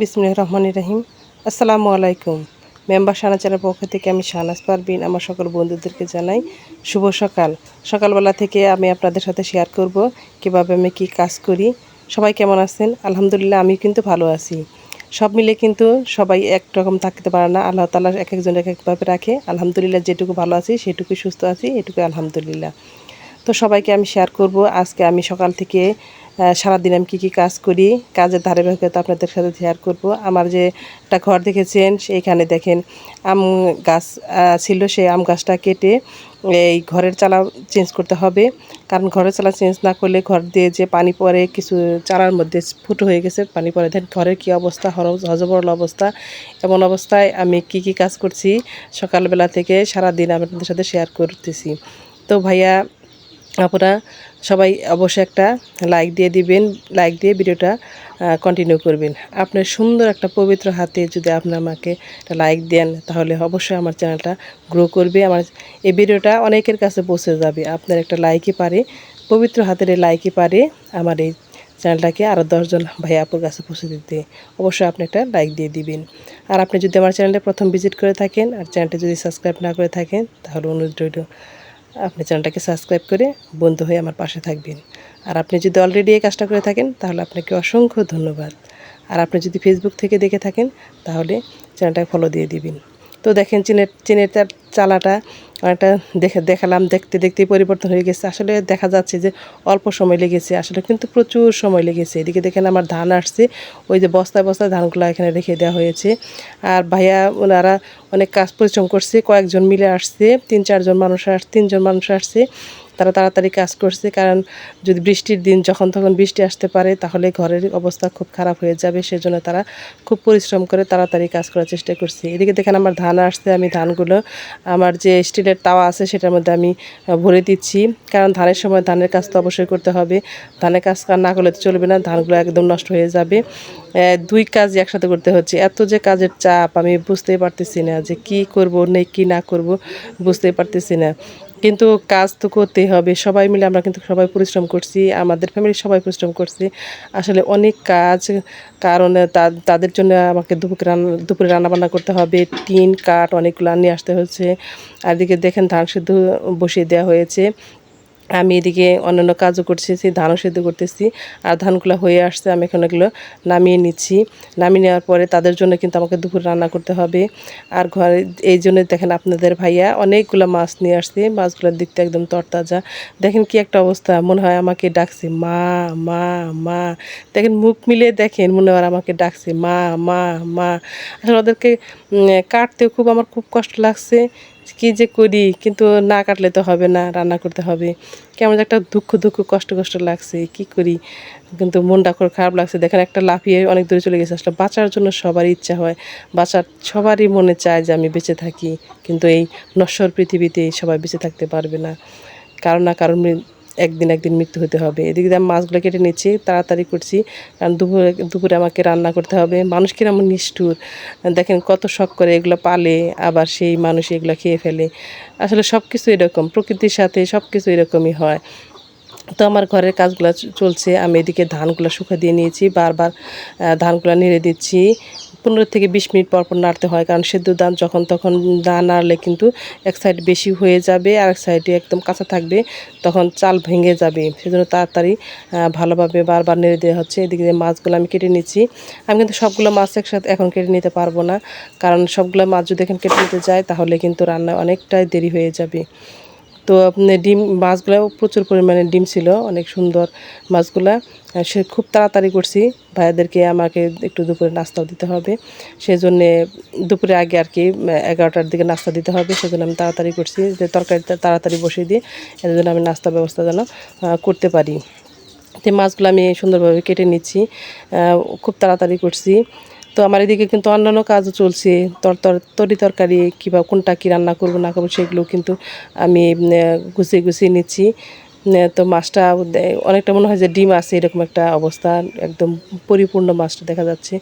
বিসমুল্লাহ রহমান রাহিম। আসসালামু আলাইকুম। মেম্বার সানা চ্যানেল পক্ষ থেকে আমি শাহনাজ পারবিন আমার সকল বন্ধুদেরকে জানাই শুভ সকাল। সকালবেলা থেকে আমি আপনাদের সাথে শেয়ার করব কীভাবে আমি কি কাজ করি। সবাই কেমন আছেন? আলহামদুলিল্লাহ আমি কিন্তু ভালো আছি। সব মিলে কিন্তু সবাই একরকম থাকতে পারে না। আল্লাহ তালা এক একজন এক একভাবে রাখে। আলহামদুলিল্লাহ, যেটুকু ভালো আছি সেটুকু সুস্থ আছি এটুকু আলহামদুলিল্লাহ। তো সবাইকে আমি শেয়ার করব। আজকে আমি সকাল থেকে সারাদিন আমি কী কী কাজ করি, কাজের ধারে তো আপনাদের সাথে শেয়ার করব। আমার যে একটা ঘর দেখেছেন, সেইখানে দেখেন আম গাছ ছিল সেই আম গাছটা কেটে এই ঘরের চালা চেঞ্জ করতে হবে। কারণ ঘরের চালা চেঞ্জ না করলে ঘর দিয়ে যে পানি পড়ে, কিছু চালার মধ্যে ফুটো হয়ে গেছে, পানি পরে দেন ঘরের কী অবস্থা হর হজবরল অবস্থা, এমন অবস্থায় আমি কি কি কাজ করছি, সকালবেলা থেকে সারাদিন আপনাদের সাথে শেয়ার করতেছি। তো ভাইয়া আপনারা সবাই অবশ্যই একটা লাইক দিয়ে দিবেন লাইক দিয়ে ভিডিওটা কন্টিনিউ করবেন। আপনার সুন্দর একটা পবিত্র হাতে যদি আপনি আমাকে একটা লাইক দেন, তাহলে অবশ্যই আমার চ্যানেলটা গ্রো করবে। আমার এই ভিডিওটা অনেকের কাছে পৌঁছে যাবে। আপনার একটা লাইকই পারে, পবিত্র হাতের এই লাইকই পারে, আমার এই চ্যানেলটাকে আরও দশজন ভাই আপুর কাছে পৌঁছে দিতে। অবশ্যই আপনি একটা লাইক দিয়ে দিবেন। আর আপনি যদি আমার চ্যানেলটা প্রথম ভিজিট করে থাকেন, আর চ্যানেলটা যদি সাবস্ক্রাইব না করে থাকেন, তাহলে অনুরোধ রইল আপনি চ্যানেলটাকে সাবস্ক্রাইব করে বন্ধু হয়ে আমার পাশে থাকবেন। আর আপনি যদি অলরেডি এই কাজটা করে থাকেন, তাহলে আপনাকে অসংখ্য ধন্যবাদ। আর আপনি যদি ফেসবুক থেকে দেখে থাকেন, তাহলে চ্যানেলটাকে ফলো দিয়ে দিবেন। তো দেখেন, চিনের চিনের চালাটা অনেকটা দেখে, দেখালাম, দেখতে দেখতে পরিবর্তন হয়ে গেছে। আসলে দেখা যাচ্ছে যে অল্প সময় লেগেছে। আসলে কিন্তু প্রচুর সময় লেগেছে। এদিকে দেখেন আমার ধান আসছে। ওই যে বস্তায় বস্তায় ধানগুলো এখানে রেখে দেওয়া হয়েছে। আর ভাইয়া, ওনারা অনেক কাজ, পরিশ্রম করছে। কয়েকজন মিলে আসছে। তিন, চারজন মানুষ আস, তিনজন মানুষ আসছে। তারা তাড়াতাড়ি কাজ করছে, কারণ যদি বৃষ্টির দিন যখন তখন বৃষ্টি আসতে পারে, তাহলে ঘরের অবস্থা খুব খারাপ হয়ে যাবে। সেজন্য তারা খুব পরিশ্রম করে তাড়াতাড়ি কাজ করার চেষ্টা করছে। এদিকে দেখেন আমার ধান আসছে, আমি ধানগুলো, আমার যে স্টিলের তাওয়া আছে সেটার মধ্যে আমি ভরে দিচ্ছি। কারণ ধানের সময় ধানের কাজ তো অবশ্যই করতে হবে। ধানের কাজ না করলে তো চলবে না, ধানগুলো একদম নষ্ট হয়ে যাবে। দুই কাজ একসাথে করতে হচ্ছে। এত যে কাজের চাপ, আমি বুঝতেই পারতেছি না যে কি করব, নেই কি না করব, বুঝতেই পারতেছি না। কিন্তু কাজ তো করতেই হবে। সবাই মিলে আমরা কিন্তু সবাই পরিশ্রম করছি, আমাদের ফ্যামিলির সবাই পরিশ্রম করছি। আসলে অনেক কাজ কারণে তাদের জন্য আমাকে দুপুরে রান্না দুপুরে রান্নাবান্না করতে হবে, টিন, কাঠ অনেকগুলো নিয়ে আসতে হচ্ছে। আর দিকে দেখেন ধান সিদ্ধ বসিয়ে দেওয়া হয়েছে। আমি এদিকে অন্যান্য কাজও করতেছি, ধানও সেদ্ধ করতেছি, আর ধানগুলো হয়ে আসছে, আমি এখন এগুলো নামিয়ে নিচ্ছি। নামিয়ে নেওয়ার পরে তাদের জন্য কিন্তু আমাকে দুপুর রান্না করতে হবে। আর ঘরে এই জন্য দেখেন আপনাদের ভাইয়া অনেকগুলো মাছ নিয়ে আসছে, মাছগুলোর দিকটা একদম তরতাজা। দেখেন কি একটা অবস্থা, মনে হয় আমাকে ডাকছে, মা মা মা। দেখেন মুখ মিলে দেখেন, মনে হয় আমাকে ডাকছে, মা মা মা। আসলে ওদেরকে কাটতেও খুব আমার খুব কষ্ট লাগছে। কি যে করি, কিন্তু না কাটলে তো হবে না, রান্না করতে হবে। কেমন একটা দুঃখ দুঃখ, কষ্ট কষ্ট লাগছে, কি করি? কিন্তু মনটা করে খারাপ লাগছে। দেখেন একটা লাফিয়ে অনেক দূরে চলে গেছে। আসলে বাঁচার জন্য সবারই ইচ্ছা হয়। বাঁচার সবারই মনে চায় যে আমি বেঁচে থাকি। কিন্তু এই নশ্বর পৃথিবীতে সবাই বেঁচে থাকতে পারবে না। কারণ না কারণ একদিন একদিন মৃত্যু হতে হবে। এদিকে আমি মাছগুলো কেটে নিচ্ছি, তাড়াতাড়ি করছি। কারণ দুপুরে দুপুরে আমাকে রান্না করতে হবে। মানুষ কিরম নিষ্ঠুর? দেখেন কত শখ করে এগুলো পালে, আবার সেই মানুষ এগুলো খেয়ে ফেলে। আসলে সব কিছু এরকম, প্রকৃতির সাথে সব কিছু এরকমই হয়। তো আমার ঘরের কাজগুলো চলছে, আমি এদিকে ধানগুলো শুকা দিয়ে নিয়েছি, বারবার ধানগুলো নেড়ে দিচ্ছি। পনেরো থেকে বিশ মিনিট পর পর নাড়তে হয়, কারণ সেদ্ধ দান যখন তখন না নাড়লে কিন্তু এক সাইড বেশি হয়ে যাবে আর এক সাইডে একদম কাঁচা থাকবে, তখন চাল ভেঙে যাবে। সেজন্য তাড়াতাড়ি ভালোভাবে বারবার নেড়ে দেওয়া হচ্ছে। এদিকে মাছগুলো আমি কেটে নিচ্ছি। আমি কিন্তু সবগুলো মাছ একসাথে এখন কেটে নিতে পারব না, কারণ সবগুলো মাছ যদি এখন কেটে নিতে যায়, তাহলে কিন্তু রান্না অনেকটাই দেরি হয়ে যাবে। তো ডিম, মাছগুলো প্রচুর পরিমাণে ডিম ছিল, অনেক সুন্দর মাছগুলা। সে খুব তাড়াতাড়ি করছি, ভাইয়াদেরকে আমাকে একটু দুপুরে নাস্তাও দিতে হবে। সেজন্যে দুপুরে আগে আর কি এগারোটার দিকে নাস্তা দিতে হবে, সেজন্য আমি তাড়াতাড়ি করছি, যে তরকারিটা তাড়াতাড়ি বসিয়ে দিয়ে এর জন্য আমি নাস্তা ব্যবস্থা যেন করতে পারি। তো মাছগুলো আমি সুন্দরভাবে কেটে নিচ্ছি খুব তাড়াতাড়ি করছি। তো আমার এদিকে কিন্তু অন্যান্য কাজও চলছে, তর তরি তরকারি কিংবা কোনটা কী রান্না করব না করব সেগুলো কিন্তু আমি গুছিয়ে গুছিয়ে নিচ্ছি। তো মাছটা অনেকটা মনে হয় যে ডিম আছে এরকম একটা অবস্থা, একদম পরিপূর্ণ মাছটা দেখা যাচ্ছে।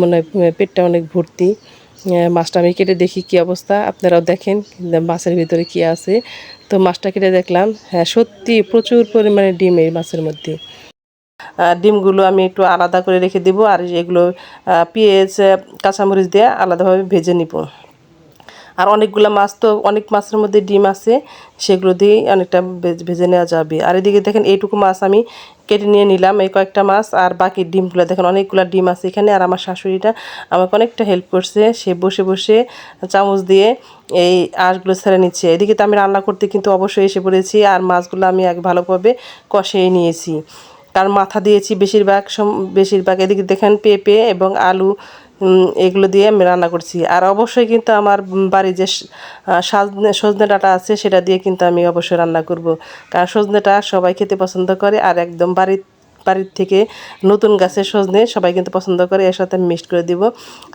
মনে হয় পেটটা অনেক ভর্তি। মাছটা আমি কেটে দেখি কি অবস্থা, আপনারাও দেখেন মাছের ভিতরে কি আছে। তো মাছটা কেটে দেখলাম হ্যাঁ সত্যি প্রচুর পরিমাণে ডিম এই মাছের মধ্যে। ডিমগুলো আমি একটু আলাদা করে রেখে দিব আর এগুলো পেঁয়াজ কাঁচামরিচ দিয়ে আলাদাভাবে ভেজে নিব। আর অনেকগুলো মাছ তো, অনেক মাছের মধ্যে ডিম আছে, সেগুলো দিয়েই অনেকটা ভেজে নেওয়া যাবে। আর এদিকে দেখেন এইটুকু মাছ আমি কেটে নিয়ে নিলাম, এই কয়েকটা মাছ, আর বাকি ডিমগুলো দেখেন অনেকগুলো ডিম আছে এখানে, আর আমার শাশুড়িটা আমাকে অনেকটা হেল্প করছে, সে বসে বসে চামচ দিয়ে এই আঁশগুলো ছেড়ে নিচ্ছে। এদিকে তো আমি রান্না করতে কিন্তু অবশ্যই এসে পড়েছি, আর মাছগুলো আমি এক ভালোভাবে কষিয়ে নিয়েছি। কারণ মাথা দিয়েছি বেশিরভাগ সম- বেশিরভাগ এদিকে দেখেন পেঁপে এবং আলু এগুলো দিয়ে আমি রান্না করছি। আর অবশ্যই কিন্তু আমার বাড়ি যে সজনে ডাটা আছে সেটা দিয়ে কিন্তু আমি অবশ্যই রান্না করব। কারণ সজনেটা সবাই খেতে পছন্দ করে আর একদম বাড়ির বাড়ির থেকে নতুন গাছের সজনে সবাই কিন্তু পছন্দ করে, এর সাথে মিক্সড করে দিব।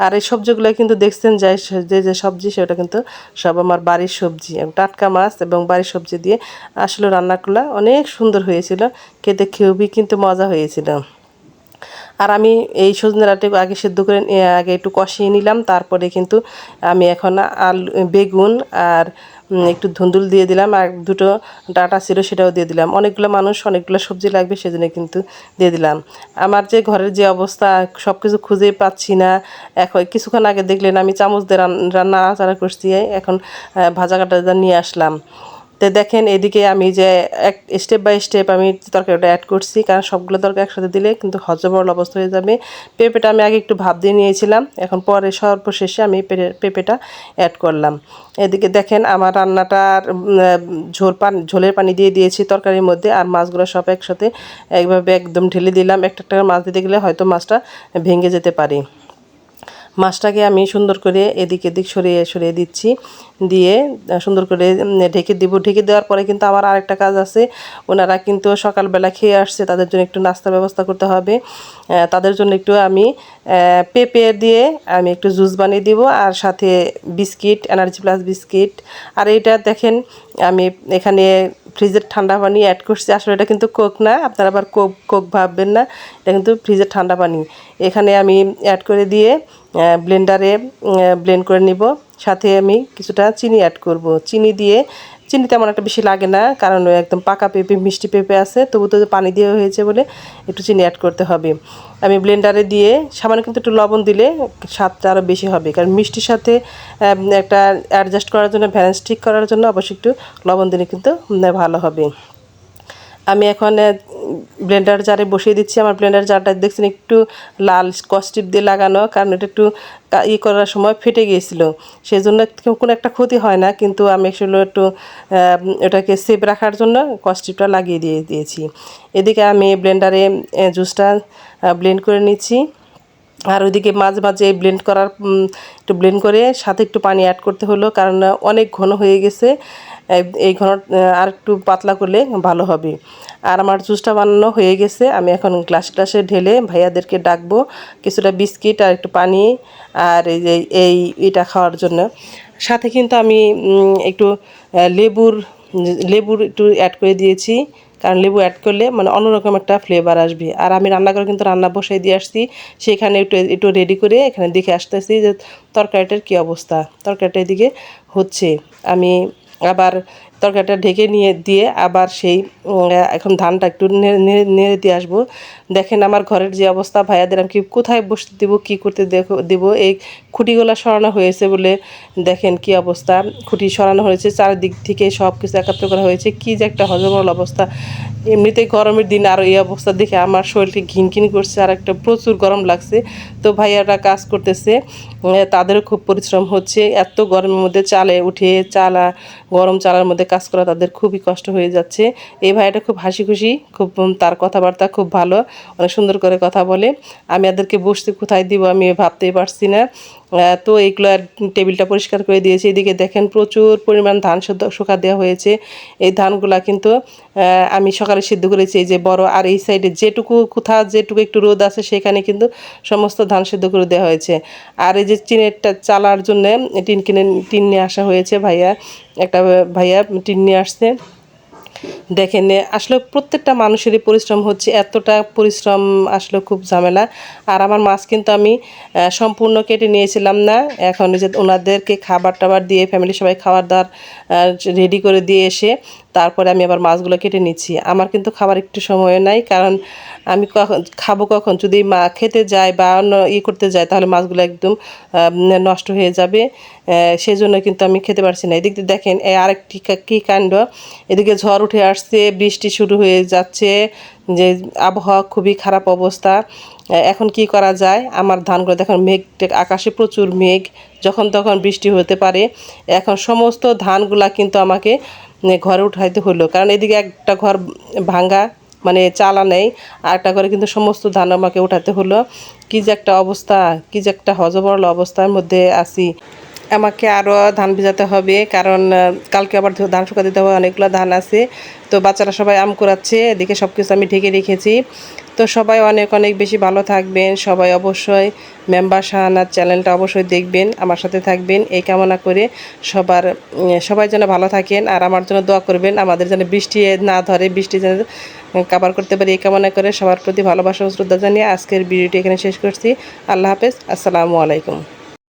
আর এই সবজিগুলো কিন্তু দেখছেন যে যে যে সবজি, সেটা কিন্তু সব আমার বাড়ির সবজি। টাটকা মাছ এবং বাড়ির সবজি দিয়ে আসলে রান্নাগুলো অনেক সুন্দর হয়েছিল। খেতে খুবই কিন্তু মজা হয়েছিল। আর আমি এই সজনে ডাঁটাকে আগে সেদ্ধ করে আগে একটু কষিয়ে নিলাম। তারপরে কিন্তু আমি এখন আলু, বেগুন আর একটু ধুন্দুল দিয়ে দিলাম আর দুটো ডাটা ছিল সেটাও দিয়ে দিলাম। অনেকগুলো মানুষ, অনেকগুলো সবজি লাগবে সেজন্য কিন্তু দিয়ে দিলাম। আমার যে ঘরের যে অবস্থা সব কিছু খুঁজে পাচ্ছি না। এখন কিছুক্ষণ আগে দেখলেন আমি চামচ দিয়ে রান- রান্না আচারা করছি, এখন ভাজা কাটা নিয়ে আসলাম। তো দেখেন, এদিকে আমি যে এক স্টেপ বাই স্টেপ আমি তরকারিটা অ্যাড করছি, কারণ সবগুলো তরকারি একসাথে দিলে কিন্তু হজবরল অবস্থা হয়ে যাবে। পেঁপেটা আমি আগে একটু ভাব দিয়ে নিয়েছিলাম, এখন পরে সর্বশেষে আমি পেঁপে- পেঁপেটা অ্যাড করলাম। এদিকে দেখেন, আমার রান্নাটার ঝোল পান, ঝোলের পানি দিয়ে দিয়েছি তরকারির মধ্যে, আর মাছগুলো সব একসাথে একভাবে একদম ঢেলে দিলাম। একটা একটা মাছ দিতে গেলে হয়তো মাছটা ভেঙে যেতে পারে। মাছটাকে আমি সুন্দর করে এদিক এদিক সরিয়ে সরিয়ে দিচ্ছি। দিয়ে সুন্দর করে ঢেকে দিব। ঢেকে দেওয়ার পরে কিন্তু আমার আরেকটা কাজ আছে। ওনারা কিন্তু সকালবেলা খেয়ে আসছে। তাদের জন্য একটু নাস্তার ব্যবস্থা করতে হবে। তাদের জন্য একটু আমি পেঁপে দিয়ে আমি একটু জুস বানিয়ে দিব আর সাথে বিস্কিট এনার্জি প্লাস বিস্কিট। আর এটা দেখেন, আমি এখানে ফ্রিজের ঠান্ডা পানি অ্যাড করছি। আসলে এটা কিন্তু কোক না। আপনারা আবার কোক কোক ভাববেন না। এটা কিন্তু ফ্রিজের ঠান্ডা পানি। এখানে আমি অ্যাড করে দিয়ে ব্লেন্ডারে ব্লেন্ড করে নিব। সাথে আমি কিছুটা চিনি অ্যাড করব। চিনি দিয়ে, চিনি তেমন একটা বেশি লাগে না, কারণ একদম পাকা পেঁপে, মিষ্টি পেঁপে আছে, তবু তো পানি দিয়ে হয়েছে বলে একটু চিনি অ্যাড করতে হবে। আমি ব্লেন্ডারে দিয়ে সামান্য কিন্তু একটু লবণ দিলে স্বাদটা আরও বেশি হবে, কারণ মিষ্টির সাথে একটা অ্যাডজাস্ট করার জন্য ব্যালেন্স ঠিক করার জন্য অবশ্যই একটু লবণ দিলে কিন্তু ভালো হবে। আমি এখন ব্লেন্ডার জারে বসিয়ে দিচ্ছি। আমার ব্লেন্ডার জারটা দেখছেন একটু লাল স্কচটিপ দিয়ে লাগানো, কারণ এটা একটু ই করার সময় ফেটে গিয়েছিল। সেই জন্য কোনো একটা ক্ষতি হয় না, কিন্তু আমি আসলে একটু এটাকে সেভ রাখার জন্য কস্টিপটা লাগিয়ে দিয়ে দিয়েছি। এদিকে আমি ব্লেন্ডারে জুসটা ব্লেন্ড করে নিচ্ছি। আর ওইদিকে মাঝে মাঝে ব্লেন্ড করার একটু ব্লেন্ড করে সাথে একটু পানি অ্যাড করতে হলো, কারণ অনেক ঘন হয়ে গেছে। এই- ঘন আর একটু পাতলা করলে ভালো হবে। আর আমার জুসটা বানানো হয়ে গেছে। আমি এখন গ্লাস গ্লাসে ঢেলে ভাইয়াদেরকে ডাকবো কিছুটা বিস্কিট আর একটু পানি আর এই যে, এই এটা খাওয়ার জন্য। সাথে কিন্তু আমি একটু লেবুর লেবুর একটু অ্যাড করে দিয়েছি। কারণ লেবু অ্যাড করলে মানে অন্যরকম একটা ফ্লেভার আসবে। আর আমি রান্না করে কিন্তু রান্না বসাই দিয়ে আসছি। সেখানে একটু একটু রেডি করে এখানে দেখে আসতেছি যে তরকারিটার কী অবস্থা। তরকারিটা এদিকে হচ্ছে। আমি আবার তরকারিটা ঢেকে নিয়ে দিয়ে আবার সেই এখন ধানটা একটু নেড়ে নেড়ে- দিয়ে আসব। দেখেন আমার ঘরের যে অবস্থা, ভাইয়াদের আমি কি কোথায় বসতে দেবো, কী করতে দেবো? এই খুঁটিগুলো সরানো হয়েছে বলে দেখেন কি অবস্থা। খুঁটি সরানো হয়েছে, চারিদিক থেকে সব কিছু একাত্র করা হয়েছে। কি যে একটা হজবরল অবস্থা। এমনিতেই গরমের দিন আর এই অবস্থা দেখে আমার শরীরকে ঘিনঘিন করছে, আর একটা প্রচুর গরম লাগছে। তো ভাইয়ারা কাজ করতেছে তাদেরও খুব পরিশ্রম হচ্ছে। এত গরমের মধ্যে চালে উঠে, চালা, গরম চালার মধ্যে কাজ করা তাদের খুবই কষ্ট হয়ে যাচ্ছে। এই ভাইয়াটা খুব হাসি খুশি, খুব তার কথাবার্তা খুব ভালো, অনেক সুন্দর করে কথা বলে। আমি এদেরকে বসতে কোথায় দিব আমি ভাবতেই পারছি না। তো এইগুলো আর টেবিলটা পরিষ্কার করে দিয়েছি। এদিকে দেখেন প্রচুর পরিমাণ ধান শুকা দেওয়া হয়েছে। এই ধানগুলা কিন্তু আমি সকালে সিদ্ধ করেছি এই যে বড়, আর এই সাইডে যেটুকু কোথা যেটুকু একটু রোদ আছে, সেখানে কিন্তু সমস্ত ধান সিদ্ধ করে দেওয়া হয়েছে। আর এই যে চিনেরটা চালার জন্য টিন কিনে, টিন নিয়ে আসা হয়েছে ভাইয়া। একটা, ভাইয়া টিন নিয়ে আসছে। দেখেন আসলে প্রত্যেকটা মানুষেরই পরিশ্রম হচ্ছে, এতটা পরিশ্রম আসলে খুব ঝামেলা। আর আমার মাছ কিন্তু আমি সম্পূর্ণ কেটে নিয়েছিলাম না। এখন যে ওনাদেরকে খাবার টাবার দিয়ে ফ্যামিলি সবাই খাবার দাবার রেডি করে দিয়ে এসে তারপরে আমি আবার মাছগুলো কেটে নিচ্ছি। আমার কিন্তু খাবার একটু সময় নাই, কারণ আমি কখন, খাব কখন? যদি মা খেতে যায় বা অন্য ইয়ে করতে যায়, তাহলে মাছগুলো একদম নষ্ট হয়ে যাবে। সেই জন্য কিন্তু আমি খেতে পারছি না। এদিক দিয়ে দেখেন এই আরেকটি কী কাণ্ড? এদিকে ঝড় উঠে আসছে, বৃষ্টি শুরু হয়ে যাচ্ছে, যে আবহাওয়া খুবই খারাপ অবস্থা। এখন কি করা যায়? আমার ধানগুলো দেখেন, মেঘ, আকাশে প্রচুর মেঘ, যখন তখন বৃষ্টি হতে পারে। এখন সমস্ত ধানগুলা কিন্তু আমাকে ঘরে উঠাইতে হলো কারণ এদিকে একটা ঘর ভাঙ্গা মানে চালা নেই, আর একটা ঘরে কিন্তু সমস্ত ধান আমাকে উঠাতে হলো কী যে একটা অবস্থা, কী যে একটা হজবরল অবস্থার মধ্যে আছি। আমাকে আরও ধান ভিজাতে হবে, কারণ কালকে আবার ধান শুকা দিতে হবে, অনেকগুলো ধান আছে। তো বাচ্চারা সবাই আম কুড়াচ্ছে, এদিকে সব কিছু আমি ঢেকে রেখেছি। তো সবাই অনেক অনেক বেশি ভালো থাকবেন। সবাই অবশ্যই মেম্বার শাহানার চ্যানেলটা অবশ্যই দেখবেন, আমার সাথে থাকবেন। এই কামনা করে সবার সবাই যেন ভালো থাকেন, আর আমার জন্য দোয়া করবেন, আমাদের যেন বৃষ্টি না ধরে, বৃষ্টি যেন কাবার করতে পারি, এই কামনা করে সবার প্রতি ভালোবাসা শ্রদ্ধা জানিয়ে আজকের ভিডিওটি এখানে শেষ করছি। আল্লাহ হাফেজ, আসসালামু আলাইকুম।